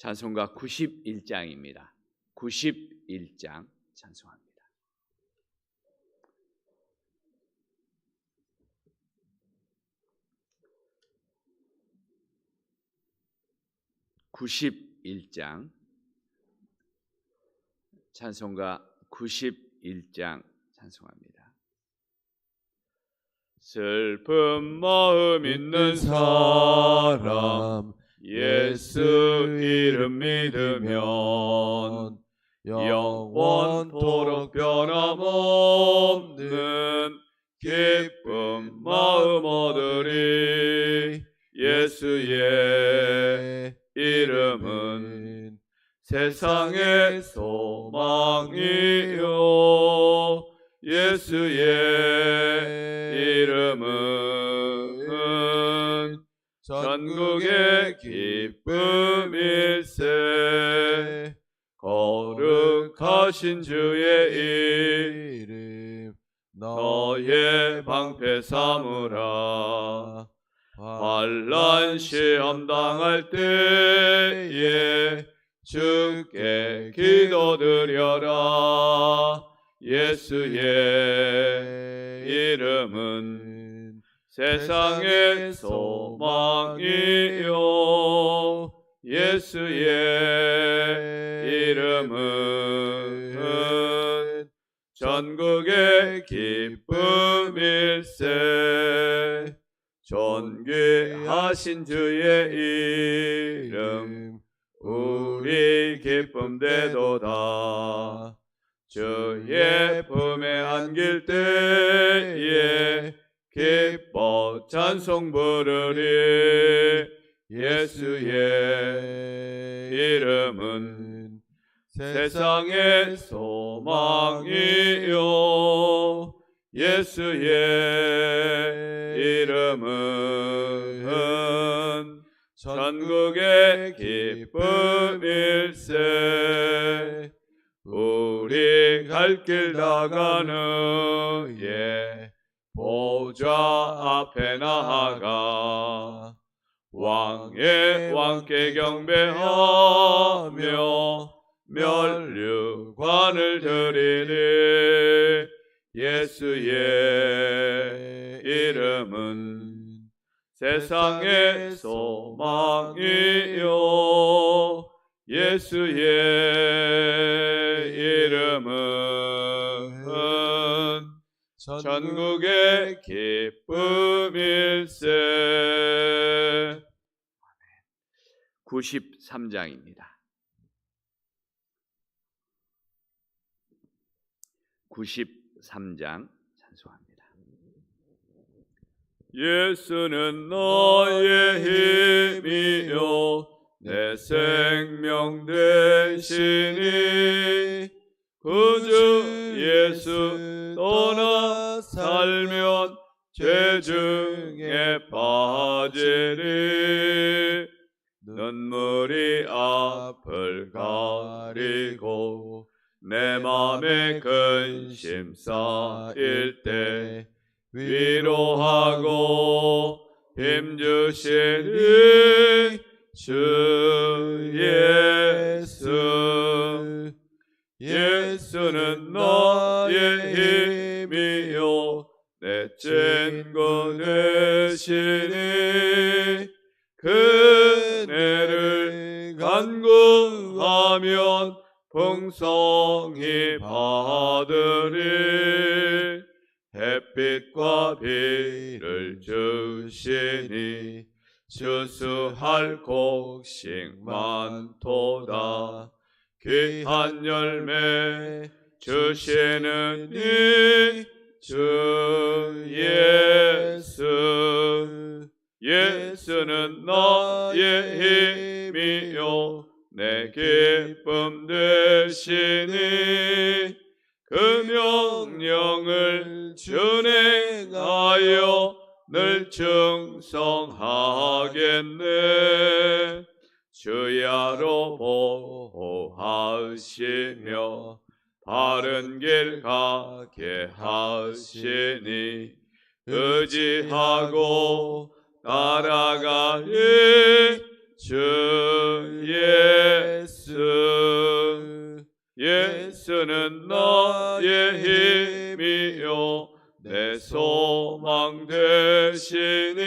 찬송가 91장입니다. 91장 찬송합니다. (91장) 찬송가 91장 찬송합니다. 슬픈 마음 있는 사람 예수 이름 믿으면 영원토록 변함없는 기쁨 마음 얻으리. 예수의 이름은 세상의 소망이요. 예수의 이름은 전국의 기쁨일세. 거룩하신 주의 이름 너의 방패 삼으라. 환란 시험 당할 때에 주께 기도드려라. 예수의 이름은 세상의 소망이요. 예수의 이름은 전국의 기쁨일세. 존귀하신 주의 이름 우리 기쁨 되도다. 주의 품에 안길 때에 기뻐 찬송 부르리 예수의 이름은 세상의 소망이요. 예수의 이름은 전국의 기쁨일세. 우리 갈 길 나가는 예 보좌 앞에 나아가 왕의 왕께 경배하며 멸류관을 드리니 예수의 이름은 세상의 소망이요. 예수의 전국의 기쁨일세 93장입니다. 93장 찬송합니다. 예수는 나의 힘이요 내 생명 되시니 그주 예수 떠나 살면 죄 중에 빠지리. 눈물이 앞을 가리고 내 맘에 근심 쌓일 때 위로하고 힘주시니 주 예수. 예수는 나 내 친구 되시니 그네를 간구하면 풍성히 받으리 햇빛과 비를 주시니 주수할 곡식 많도다. 귀한 열매 주시는 이 주 예수 예수는 나의 힘이요. 내 기쁨 되시니 그 명령을 준행하여 늘 충성하겠네. 주야로 보호하시며 바른 길 가게 하시니 의지하고 따라가니 주 예수 예수는 나의 힘이요. 내 소망 되시니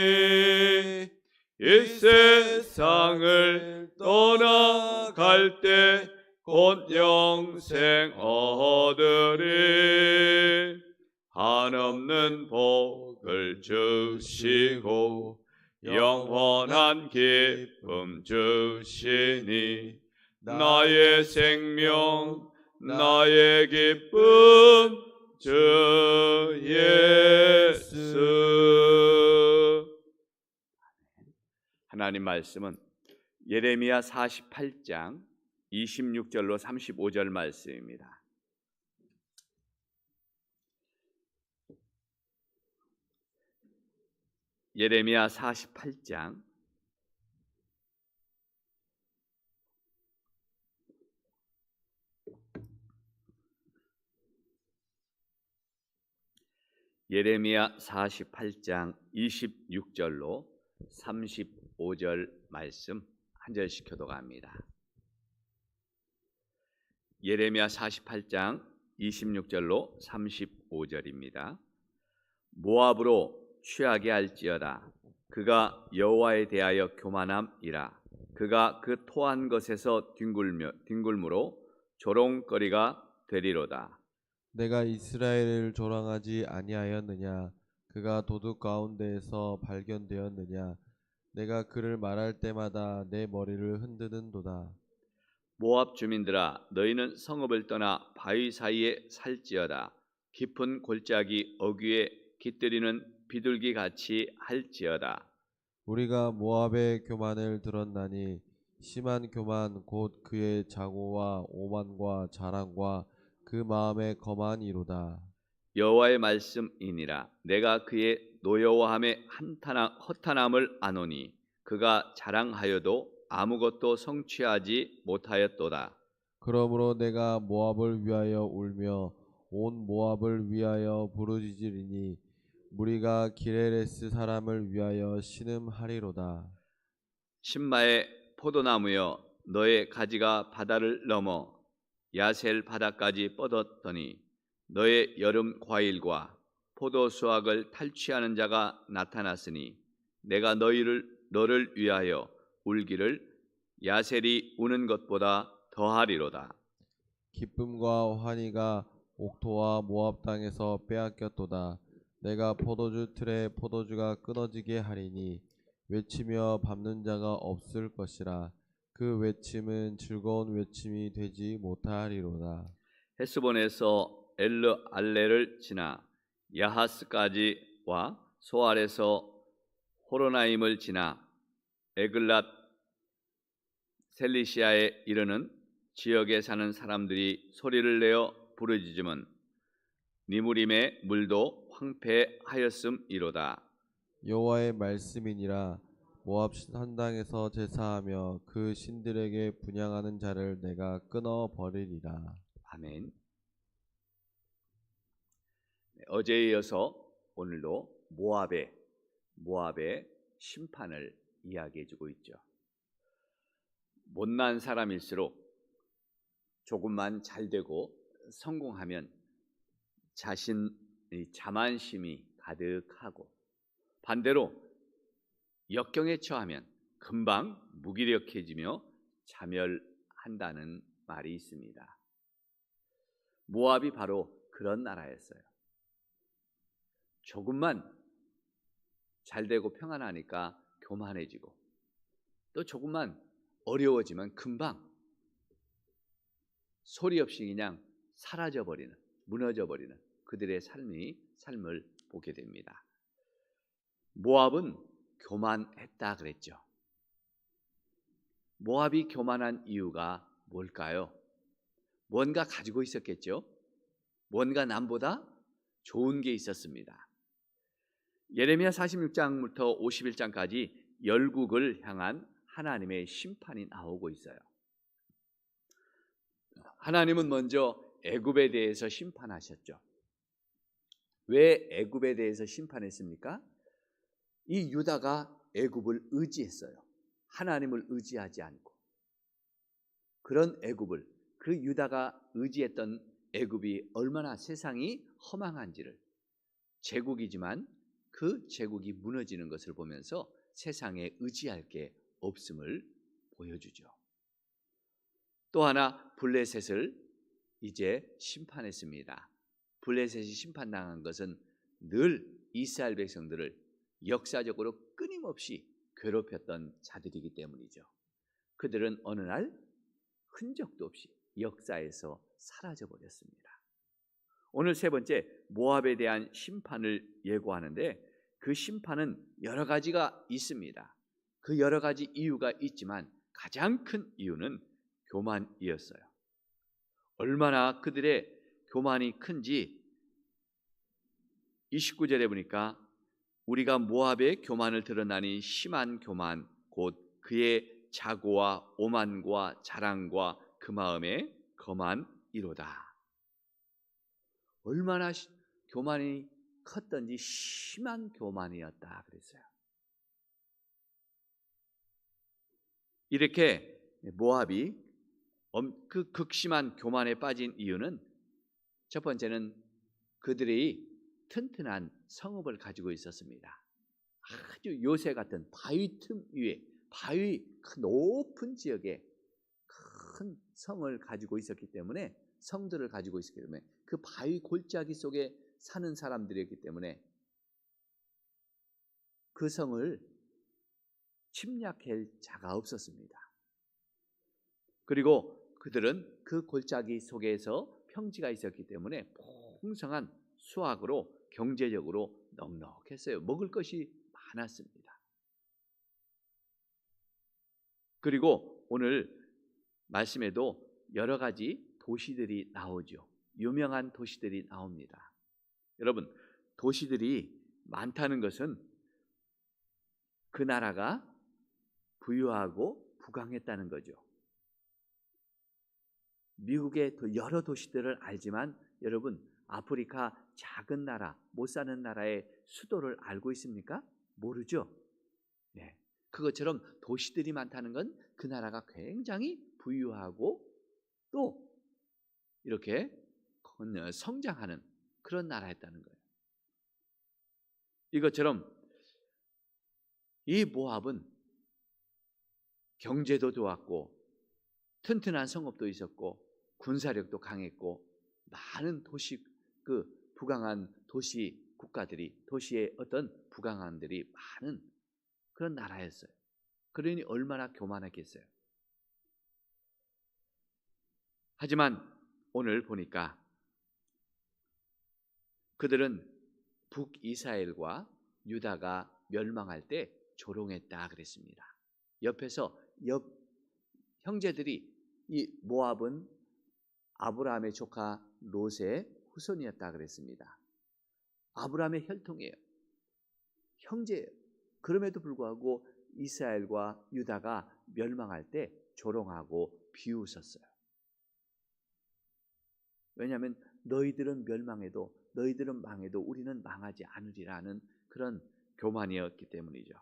이 세상을 떠나갈 때 곧 영생 얻으리. 한없는 복을 주시고 영원한 기쁨 주시니 나의 생명 나의 기쁨 주 예수. 하나님 말씀은 예레미야 48장 26절로 35절 말씀입니다. 예레미야 48장 예레미야 48장 26절로 35절 말씀 한 절씩 교도갑니다. 예레미야 48장 26절로 35절입니다. 모압으로 취하게 할지어다. 그가 여호와에 대하여 교만함이라. 그가 그 토한 것에서 뒹굴며 뒹굴므로 조롱거리가 되리로다. 내가 이스라엘을 조랑하지 아니하였느냐? 그가 도둑 가운데에서 발견되었느냐? 내가 그를 말할 때마다 내 머리를 흔드는도다 모압 주민들아 너희는 성읍을 떠나 바위 사이에 살지어다. 깊은 골짜기 어귀에 깃들이는 비둘기 같이 할지어다. 우리가 모압의 교만을 들었나니 심한 교만 곧 그의 자고와 오만과 자랑과 그 마음의 거만이로다. 여호와의 말씀이니라. 내가 그의 노여워함에 한탄함 허탄함을 아노니 그가 자랑하여도 아무것도 성취하지 못하였도다. 그러므로 내가 모압을 위하여 울며 온 모압을 위하여 부르짖으리니 무리가 기레레스 사람을 위하여 신음하리로다. 신마의 포도나무여 너의 가지가 바다를 넘어 야셀 바다까지 뻗었더니 너의 여름 과일과 포도 수확을 탈취하는 자가 나타났으니 내가 너희를 너를 위하여 울기를 야셀이 우는 것보다 더하리로다. 기쁨과 환희가 옥토와 모압 땅에서 빼앗겼도다. 내가 포도주 틀에 포도주가 끊어지게 하리니 외치며 밟는 자가 없을 것이라. 그 외침은 즐거운 외침이 되지 못하리로다. 헤스본에서 엘르 알레를 지나 야하스까지 와 소알에서 호로나임을 지나 에글랏 셀리시아에 이르는 지역에 사는 사람들이 소리를 내어 부르짖음은 니무림의 물도 황폐하였음이로다. 여호와의 말씀이니라 모압 산당에서 제사하며 그 신들에게 분양하는 자를 내가 끊어 버리리라 아멘. 네, 어제에 이어서 오늘도 모압의 모압의 심판을 이야기해 주고 있죠. 못난 사람일수록 조금만 잘 되고 성공하면 자신의 자만심이 가득하고 반대로 역경에 처하면 금방 무기력해지며 자멸한다는 말이 있습니다. 모압이 바로 그런 나라였어요. 조금만 잘 되고 평안하니까 교만해지고 또 조금만 어려워지면 금방 소리 없이 그냥 사라져 버리는 무너져 버리는 그들의 삶이 삶을 보게 됩니다. 모압은 교만했다 그랬죠. 모압이 교만한 이유가 뭘까요? 뭔가 가지고 있었겠죠. 뭔가 남보다 좋은 게 있었습니다. 예레미야 46장부터 51장까지 열국을 향한 하나님의 심판이 나오고 있어요. 하나님은 먼저 애굽에 대해서 심판하셨죠. 왜 애굽에 대해서 심판했습니까? 이 유다가 애굽을 의지했어요. 하나님을 의지하지 않고 그런 애굽을 그 유다가 의지했던 애굽이 얼마나 세상이 허망한지를 제국이지만 그 제국이 무너지는 것을 보면서 세상에 의지할 게 없음을 보여주죠. 또 하나 블레셋을 이제 심판했습니다. 블레셋이 심판당한 것은 늘 이스라엘 백성들을 역사적으로 끊임없이 괴롭혔던 자들이기 때문이죠. 그들은 어느 날 흔적도 없이 역사에서 사라져 버렸습니다. 오늘 세 번째 모압에 대한 심판을 예고하는데 그 심판은 여러 가지가 있습니다. 그 여러 가지 이유가 있지만 가장 큰 이유는 교만이었어요. 얼마나 그들의 교만이 큰지 29절에 보니까 우리가 모압의 교만을 드러나니 심한 교만 곧 그의 자고와 오만과 자랑과 그 마음에 거만 이로다. 얼마나 시- 교만이 컸던지 심한 교만이었다 그랬어요. 이렇게 모압이 엄- 그 극심한 교만에 빠진 이유는 첫 번째는 그들이 튼튼한 성읍을 가지고 있었습니다. 아주 요새 같은 바위 틈 위에 바위 큰 높은 지역에 큰 성을 가지고 있었기 때문에 성들을 가지고 있었기 때문에 그 바위 골짜기 속에 사는 사람들이었기 때문에 그 성을 침략할 자가 없었습니다. 그리고 그들은 그 골짜기 속에서 평지가 있었기 때문에 풍성한 수확으로 경제적으로 넉넉했어요. 먹을 것이 많았습니다. 그리고 오늘 말씀에도 여러 가지 도시들이 나오죠. 유명한 도시들이 나옵니다. 여러분, 도시들이 많다는 것은 그 나라가 부유하고 부강했다는 거죠. 미국의 도- 여러 도시들을 알지만 여러분 아프리카 작은 나라 못 사는 나라의 수도를 알고 있습니까? 모르죠. 네. 그것처럼 도시들이 많다는 건 그 나라가 굉장히 부유하고 또 이렇게 건- 성장하는 그런 나라였다는 거예요. 이것처럼 이 모압은 경제도 좋았고 튼튼한 성읍도 있었고 군사력도 강했고 많은 도시 그 부강한 도시 국가들이 도시의 어떤 부강한들이 많은 그런 나라였어요. 그러니 얼마나 교만했겠어요. 하지만 오늘 보니까 그들은 북이스라엘과 유다가 멸망할 때 조롱했다 그랬습니다. 옆에서 옆 형제들이 이 모압은 아브라함의 조카 롯의 후손이었다 그랬습니다. 아브라함의 혈통이에요. 형제예요. 그럼에도 불구하고 이스라엘과 유다가 멸망할 때 조롱하고 비웃었어요. 왜냐하면 너희들은 멸망해도 너희들은 망해도 우리는 망하지 않으리라는 그런 교만이었기 때문이죠.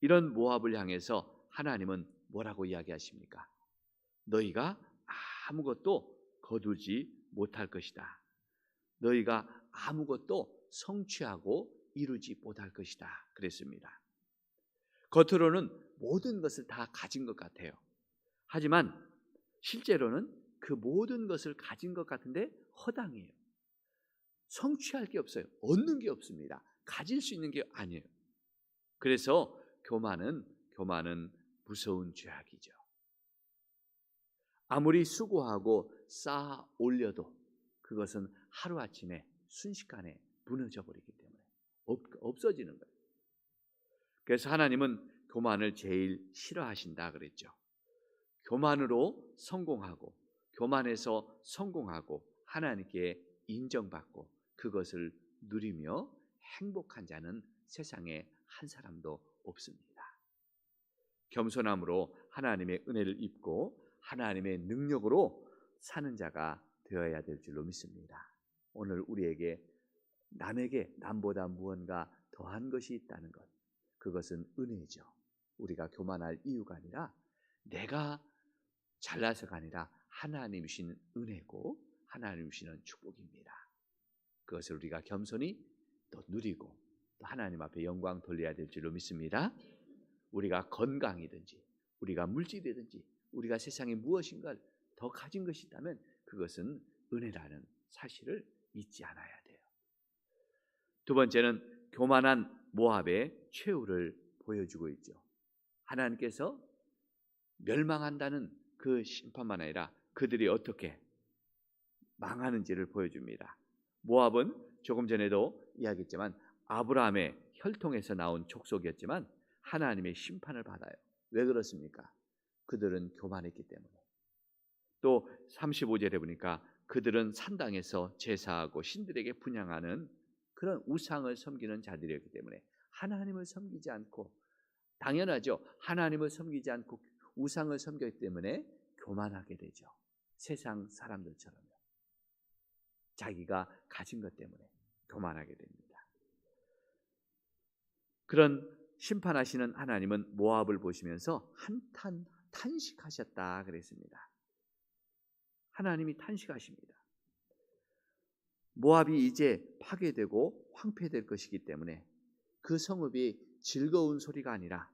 이런 모압을 향해서 하나님은 뭐라고 이야기하십니까? 너희가 아무것도 거두지 못할 것이다. 너희가 아무것도 성취하고 이루지 못할 것이다. 그랬습니다. 겉으로는 모든 것을 다 가진 것 같아요. 하지만 실제로는 그 모든 것을 가진 것 같은데 허당해요. 성취할 게 없어요. 얻는 게 없습니다. 가질 수 있는 게 아니에요. 그래서 교만은 교만은 무서운 죄악이죠. 아무리 수고하고 쌓아 올려도 그것은 하루아침에 순식간에 무너져 버리기 때문에 없, 없어지는 거예요. 그래서 하나님은 교만을 제일 싫어하신다 그랬죠. 교만으로 성공하고 교만에서 성공하고 하나님께 인정받고 그것을 누리며 행복한 자는 세상에 한 사람도 없습니다. 겸손함으로 하나님의 은혜를 입고 하나님의 능력으로 사는 자가 되어야 될 줄로 믿습니다. 오늘 우리에게 남에게 남보다 무언가 더한 것이 있다는 것. 그것은 은혜죠. 우리가 교만할 이유가 아니라 내가 잘나서가 아니라 하나님 주신 은혜고 하나님 주시는 축복입니다. 그것을 우리가 겸손히 또 누리고 또 하나님 앞에 영광 돌려야 될 줄로 믿습니다. 우리가 건강이든지 우리가 물질이든지 우리가 세상에 무엇인가 더 가진 것이 있다면 그것은 은혜라는 사실을 잊지 않아야 돼요. 두 번째는 교만한 모압의 최후를 보여주고 있죠. 하나님께서 멸망한다는 그 심판만 아니라 그들이 어떻게 망하는지를 보여줍니다. 모압은 조금 전에도 이야기했지만 아브라함의 혈통에서 나온 족속이었지만 하나님의 심판을 받아요. 왜 그렇습니까? 그들은 교만했기 때문에. 또 35절에 보니까 그들은 산당에서 제사하고 신들에게 분양하는 그런 우상을 섬기는 자들이었기 때문에 하나님을 섬기지 않고 당연하죠. 하나님을 섬기지 않고 우상을 섬겼기 때문에 교만하게 되죠. 세상 사람들처럼요. 자기가 가진 것 때문에 교만하게 됩니다. 그런 심판하시는 하나님은 모압을 보시면서 한탄 탄식하셨다 그랬습니다. 하나님이 탄식하십니다. 모압이 이제 파괴되고 황폐될 것이기 때문에 그 성읍이 즐거운 소리가 아니라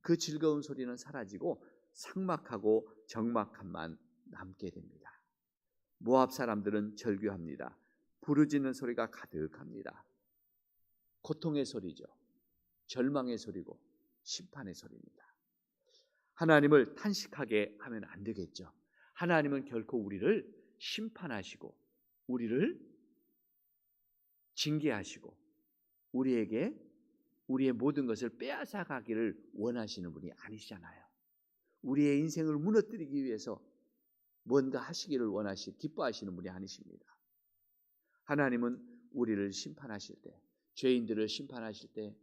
그 즐거운 소리는 사라지고 상막하고 적막함만 남게 됩니다. 모압 사람들은 절규합니다. 부르짖는 소리가 가득합니다. 고통의 소리죠. 절망의 소리고 심판의 소리입니다. 하나님을 탄식하게 하면 안 되겠죠. 하나님은 결코 우리를 심판하시고 우리를 징계하시고 우리에게 우리의 모든 것을 빼앗아 가기를 원하시는 분이 아니시잖아요. 우리의 인생을 무너뜨리기 위해서 뭔가 하시기를 원하시 기뻐하시는 분이 아니십니다. 하나님은 우리를 심판하실 때, 죄인들을 심판하실 때,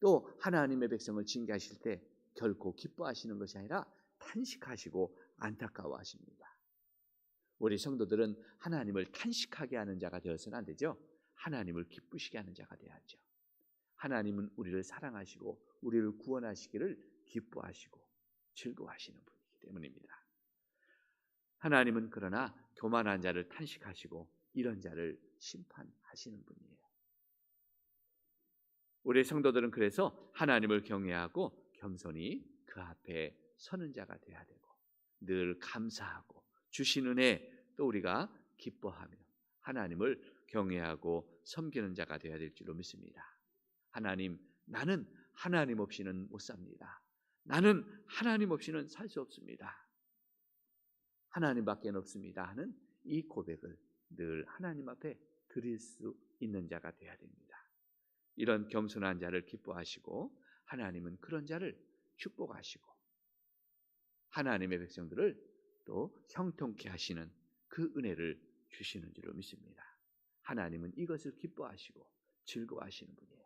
또 하나님의 백성을 징계하실 때 결코 기뻐하시는 것이 아니라 탄식하시고 안타까워하십니다. 우리 성도들은 하나님을 탄식하게 하는 자가 되어서는 안 되죠. 하나님을 기쁘시게 하는 자가 되야죠. 하나님은 우리를 사랑하시고 우리를 구원하시기를 기뻐하시고 즐거워하시는 분이기 때문입니다. 하나님은 그러나 교만한 자를 탄식하시고 이런 자를 심판하시는 분이에요. 우리 성도들은 그래서 하나님을 경외하고 겸손히 그 앞에 서는 자가 돼야 되고 늘 감사하고 주신 은혜 또 우리가 기뻐하며 하나님을 경외하고 섬기는 자가 되어야 될 줄로 믿습니다. 하나님, 나는 하나님 없이는 못 삽니다. 나는 하나님 없이는 살 수 없습니다. 하나님밖에 없습니다 하는 이 고백을 늘 하나님 앞에 드릴 수 있는 자가 되어야 됩니다. 이런 겸손한 자를 기뻐하시고 하나님은 그런 자를 축복하시고 하나님의 백성들을 또 형통케 하시는 그 은혜를 주시는 줄로 믿습니다. 하나님은 이것을 기뻐하시고 즐거워하시는 분이에요.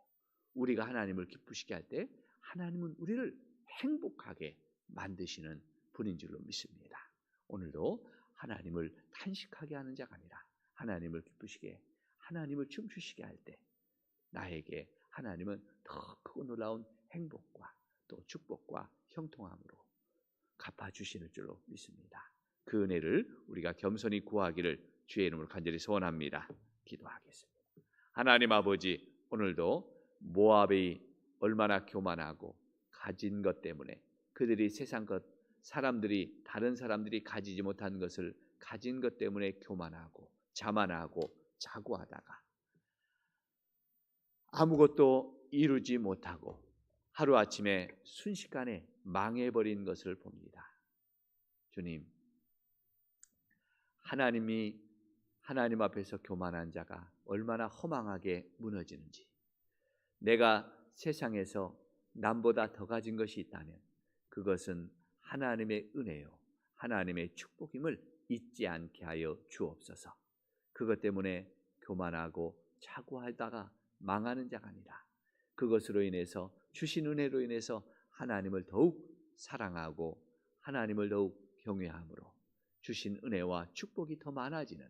우리가 하나님을 기쁘시게 할 때 하나님은 우리를 행복하게 만드시는 분인 줄로 믿습니다. 오늘도 하나님을 탄식하게 하는 자가 아니라 하나님을 기쁘시게 하나님을 춤추시게 할 때 나에게 하나님은 더 크고 놀라운 행복과 또 축복과 형통함으로 갚아주시는 줄로 믿습니다. 그 은혜를 우리가 겸손히 구하기를 주의 이름으로 간절히 소원합니다. 기도하겠습니다. 하나님 아버지 오늘도 모압이 얼마나 교만하고 가진 것 때문에 그들이 세상 것 사람들이 다른 사람들이 가지지 못한 것을 가진 것 때문에 교만하고 자만하고 자고하다가 아무것도 이루지 못하고 하루아침에 순식간에 망해버린 것을 봅니다. 주님, 하나님이 하나님 앞에서 교만한 자가 얼마나 허망하게 무너지는지, 내가 세상에서 남보다 더 가진 것이 있다면 그것은 하나님의 은혜요, 하나님의 축복임을 잊지 않게 하여 주옵소서. 그것 때문에 교만하고 차고하다가 망하는 자가 아니라 그것으로 인해서 주신 은혜로 인해서 하나님을 더욱 사랑하고 하나님을 더욱 경외함으로 주신 은혜와 축복이 더 많아지는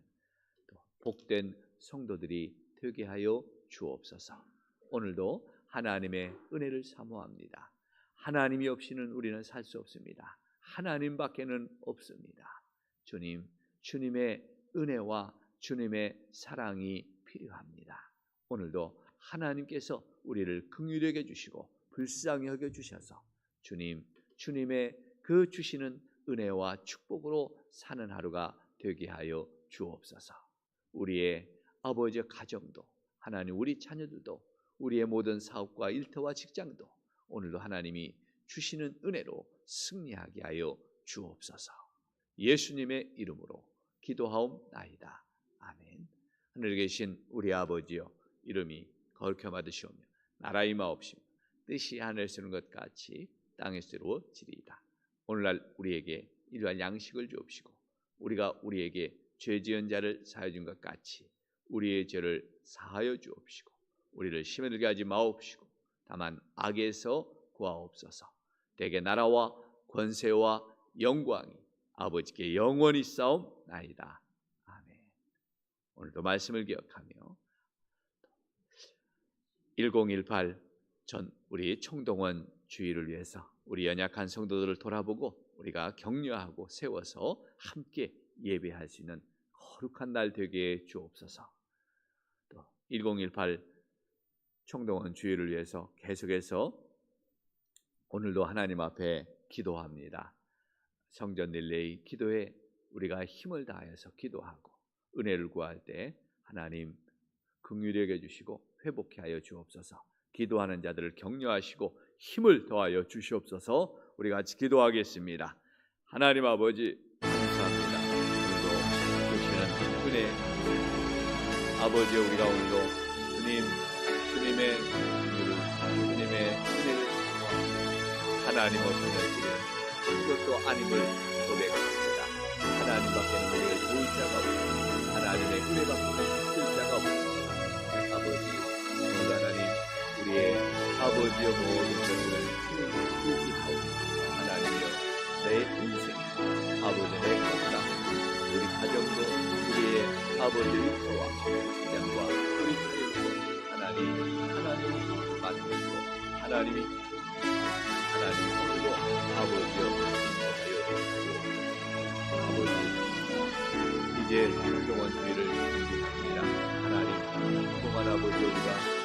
또 복된 성도들이 되게 하여 주옵소서. 오늘도 하나님의 은혜를 사모합니다. 하나님이 없이는 우리는 살 수 없습니다. 하나님밖에는 없습니다. 주님, 주님의 은혜와 주님의 사랑이 필요합니다. 오늘도 하나님께서 우리를 긍휼히 여겨 주시고 불쌍히 여겨 주셔서 주님, 주님의 그 주시는 은혜와 축복으로 사는 하루가 되게 하여 주옵소서. 우리의 아버지 가정도 하나님 우리 자녀들도 우리의 모든 사업과 일터와 직장도 오늘도 하나님이 주시는 은혜로 승리하게 하여 주옵소서. 예수님의 이름으로 기도하옵나이다. 아멘. 하늘에 계신 우리 아버지여 이름이 거룩해 받으시오며 나라 임하옵시며 뜻이 하늘에서 이룬 것 같이 땅에서 이루어지리이다. 오늘날 우리에게 일할 양식을 주옵시고 우리가 우리에게 죄 지은 자를 사하여 준 것 같이 우리의 죄를 사하여 주옵시고 우리를 심에 들게 하지 마옵시고 다만 악에서 구하옵소서. 대개 나라와 권세와 영광이 아버지께 영원히 싸움나이다. 아멘. 오늘도 말씀을 기억하며 1018 전 우리 총동원 주의를 위해서 우리 연약한 성도들을 돌아보고 우리가 격려하고 세워서 함께 예배할 수 있는 거룩한 날 되게 주옵소서. 또 1018 총동원 주의를 위해서 계속해서 오늘도 하나님 앞에 기도합니다. 성전 릴레이 기도에 우리가 힘을 다해서 기도하고 은혜를 구할 때 하나님 긍휼히 여겨 주시고 회복해 하여 주옵소서. 기도하는 자들을 격려하시고 힘을 더하여 주시옵소서. 우리 같이 기도하겠습니다. 하나님 아버지 감사합니다. 오늘도 주시는 은혜 아버지 우리가 오늘도 하나님 우리는 아무것도 아님을 고백합니다. 하나님 밖에는 우리를 도울 자가 없습니다. 하나님의 은혜 밖에는 받을 자가 없습니다. 아버지, 하나님, 우리의 아버지여 모든 것을 의지하고 하나님이여 내 인생, 아버지 내 건강, 우리 가정도 우리의 아버지 일터와 직장과 우리 자녀도 하나님, 하나님이 만드시고 하나님이 하 나님 오늘도 아버지여. 아버지 이제 동원 주의를 준비합니다. 하나님 그동안 아버지 우리가